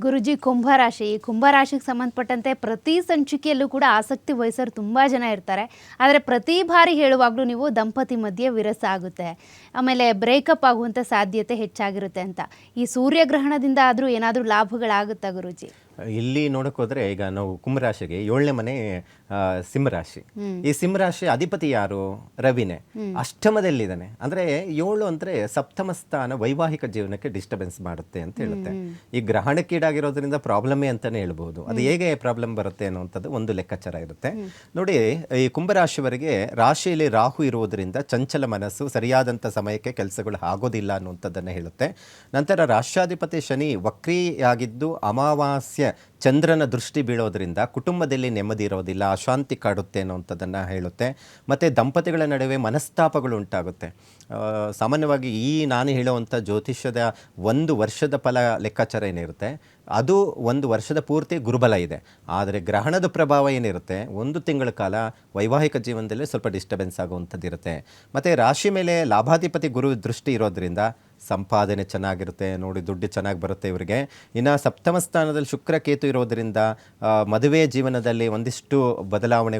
ಗುರುಜಿ ಕುಂಭರಾಶಿ. ಈ ಕುಂಭರಾಶಿಗೆ ಸಂಬಂಧಪಟ್ಟಂತೆ ಪ್ರತಿ ಸಂಚಿಕೆಯಲ್ಲೂ ಕೂಡ ಆಸಕ್ತಿ ವಹಿಸೋರು ತುಂಬ ಜನ ಇರ್ತಾರೆ. ಆದರೆ ಪ್ರತಿ ಬಾರಿ ಹೇಳುವಾಗಲೂ ನೀವು ದಂಪತಿ ಮಧ್ಯೆ ವಿರಸ ಆಗುತ್ತೆ. ಆಮೇಲೆ ಬ್ರೇಕಪ್ ಆಗುವಂಥ ಸಾಧ್ಯತೆ ಹೆಚ್ಚಾಗಿರುತ್ತೆ ಅಂತ. ಈ ಸೂರ್ಯಗ್ರಹಣದಿಂದ ಆದರೂ ಏನಾದರೂ ಲಾಭಗಳಾಗುತ್ತಾ ಗುರುಜಿ? ಇಲ್ಲಿ ನೋಡಕ್ ಹೋದ್ರೆ ಈಗ ನಾವು ಕುಂಭರಾಶಿಗೆ ಏಳನೇ ಮನೆ ಆ, ಸಿಂಹರಾಶಿ. ಈ ಸಿಂಹರಾಶಿ ಅಧಿಪತಿ ಯಾರು? ರವಿನೇ. ಅಷ್ಟಮದಲ್ಲಿದ್ದಾನೆ. ಅಂದ್ರೆ ಏಳು ಅಂದ್ರೆ ಸಪ್ತಮ ಸ್ಥಾನ ವೈವಾಹಿಕ ಜೀವನಕ್ಕೆ ಡಿಸ್ಟರ್ಬೆನ್ಸ್ ಮಾಡುತ್ತೆ ಅಂತ ಹೇಳುತ್ತೆ. ಈ ಗ್ರಹಣಕ್ಕೀಡಾಗಿರೋದ್ರಿಂದ ಪ್ರಾಬ್ಲಮೇ ಅಂತಾನೆ ಹೇಳ್ಬೋದು. ಅದು ಹೇಗೆ ಪ್ರಾಬ್ಲಮ್ ಬರುತ್ತೆ ಅನ್ನುವಂಥದ್ದು ಒಂದು ಲೆಕ್ಕಾಚಾರ ಇರುತ್ತೆ. ನೋಡಿ ಈ ಕುಂಭರಾಶಿಯವರಿಗೆ ರಾಶಿಯಲ್ಲಿ ರಾಹು ಇರುವುದರಿಂದ ಚಂಚಲ ಮನಸ್ಸು ಸರಿಯಾದಂತ ಸಮಯಕ್ಕೆ ಕೆಲಸಗಳು ಆಗೋದಿಲ್ಲ ಅನ್ನುವಂಥದ್ದನ್ನು ಹೇಳುತ್ತೆ. ನಂತರ ರಾಷ್ಟ್ರಾಧಿಪತಿ ಶನಿ ವಕ್ರಿಯಾಗಿದ್ದು ಅಮಾವಾಸ್ಯ ಚಂದ್ರನ ದೃಷ್ಟಿ ಬೀಳೋದ್ರಿಂದ ಕುಟುಂಬದಲ್ಲಿ ನೆಮ್ಮದಿ ಇರೋದಿಲ್ಲ, ಅಶಾಂತಿ ಕಾಡುತ್ತೆ ಅನ್ನುವಂಥದ್ದನ್ನು ಹೇಳುತ್ತೆ. ಮತ್ತು ದಂಪತಿಗಳ ನಡುವೆ ಮನಸ್ತಾಪಗಳು ಉಂಟಾಗುತ್ತೆ. ಸಾಮಾನ್ಯವಾಗಿ ಈ ನಾನು ಹೇಳುವಂಥ ಜ್ಯೋತಿಷ್ಯದ ಒಂದು ವರ್ಷದ ಫಲ ಲೆಕ್ಕಾಚಾರ ಏನಿರುತ್ತೆ? ಅದು ಒಂದು ವರ್ಷದ ಪೂರ್ತಿ ಗುರುಬಲ ಇದೆ. ಆದರೆ ಗ್ರಹಣದ ಪ್ರಭಾವ ಏನಿರುತ್ತೆ? ಒಂದು ತಿಂಗಳ ಕಾಲ ವೈವಾಹಿಕ ಜೀವನದಲ್ಲಿ ಸ್ವಲ್ಪ ಡಿಸ್ಟರ್ಬೆನ್ಸ್ ಆಗುವಂಥದ್ದಿರುತ್ತೆ. ಮತ್ತು ರಾಶಿ ಮೇಲೆ ಲಾಭಾಧಿಪತಿ ಗುರು ದೃಷ್ಟಿ ಇರೋದ್ರಿಂದ ಸಂಪಾದನೆ ಚೆನ್ನಾಗಿರುತ್ತೆ, ನೋಡಿ ದುಡ್ಡು ಚೆನ್ನಾಗಿ ಬರುತ್ತೆ ಇವರಿಗೆ. ಇನ್ನು ಸಪ್ತಮ ಸ್ಥಾನದಲ್ಲಿ ಶುಕ್ರ ಕೇತು ಇರೋದ್ರಿಂದ ಮದುವೆ ಜೀವನದಲ್ಲಿ ಒಂದಿಷ್ಟು ಬದಲಾವಣೆ